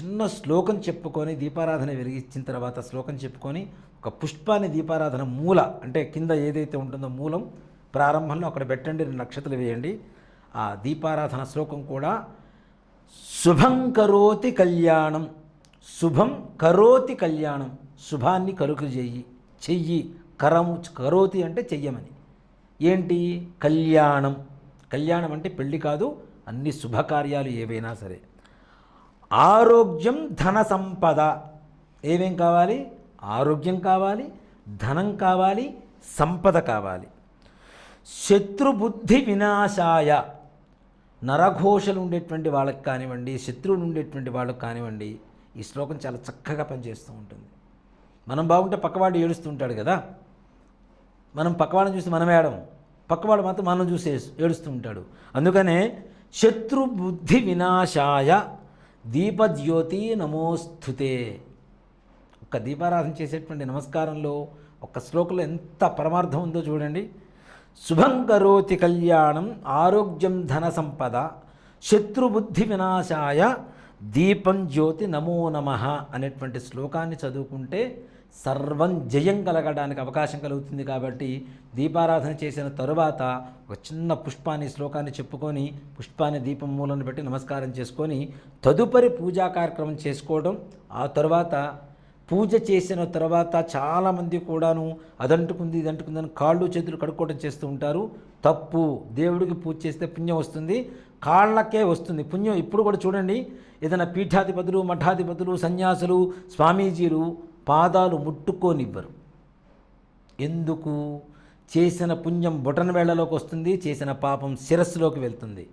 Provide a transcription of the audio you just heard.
చిన్న శ్లోకం చెప్పుకొని దీపారాధన వెలిగించిన తర్వాత శ్లోకం చెప్పుకొని ఒక పుష్పాన్ని దీపారాధన మూల అంటే కింద ఏదైతే ఉంటుందో మూలం ప్రారంభంలో అక్కడ పెట్టండి రెండు నక్షత్రాలు వేయండి. ఆ దీపారాధన శ్లోకం కూడా శుభం కరోతి కళ్యాణం శుభం కరోతి కళ్యాణం శుభాన్ని కలుగు చెయ్యి చెయ్యి కరము కరోతి అంటే చెయ్యమని. ఏంటి? కళ్యాణం. కళ్యాణం అంటే పెళ్ళి కాదు అన్ని శుభకార్యాలు ఏవైనా సరే. ఆరోగ్యం ధన సంపద. ఏమేం కావాలి? ఆరోగ్యం కావాలి ధనం కావాలి సంపద కావాలి. శత్రుబుద్ధి వినాశాయ. నరఘోషలు ఉండేటువంటి వాళ్ళకి కానివ్వండి శత్రువులు ఉండేటువంటి వాళ్ళకి కానివ్వండి ఈ శ్లోకం చాలా చక్కగా పనిచేస్తూ ఉంటుంది. మనం బాగుంటే పక్కవాడు ఏడుస్తూ ఉంటాడు కదా. మనం పక్కవాడిని చూసి మనం ఏడము. పక్కవాడు మాత్రం మనం చూసి ఏడుస్తూ ఉంటాడు. అందుకనే శత్రుబుద్ధి వినాశాయ దీపజ్యోతి నమోస్థుతే ఒక దీపారాధన చేసేటువంటి నమస్కారంలో ఒక శ్లోకంలో ఎంత పరమార్థం ఉందో చూడండి. శుభం కరోతి కళ్యాణం ఆరోగ్యం ధన సంపద శత్రుబుద్ధి వినాశాయ దీపం జ్యోతి నమో నమ అనేటువంటి శ్లోకాన్ని చదువుకుంటే సర్వం జయం కలగడానికి అవకాశం కలుగుతుంది కాబట్టి దీపారాధన చేసిన తరువాత ఒక చిన్న పుష్పాన్ని శ్లోకాన్ని చెప్పుకొని పుష్పాన్ని దీపం మూలను పెట్టి నమస్కారం చేసుకొని తదుపరి పూజా కార్యక్రమం చేసుకోవడం ఆ తర్వాత పూజ చేసిన తర్వాత చాలామంది కూడాను అదంటుకుంది ఇదంటుకుంది అని కాళ్ళు చేతులు కడుక్కోవడం చేస్తూ ఉంటారు. తప్పు. దేవుడికి పూజ చేస్తే పుణ్యం వస్తుంది. కాళ్ళకే వస్తుంది. పుణ్యం ఇప్పుడు కూడా చూడండి. ఏదైనా పీఠాధిపతులు మఠాధిపతులు సన్యాసులు స్వామీజీలు పాదాలు ముట్టుకోనివ్వరు. ఎందుకు? చేసిన పుణ్యం బొటన వేళ్ళలోకి వస్తుంది. చేసిన పాపం శిరస్సులోకి వెళ్తుంది.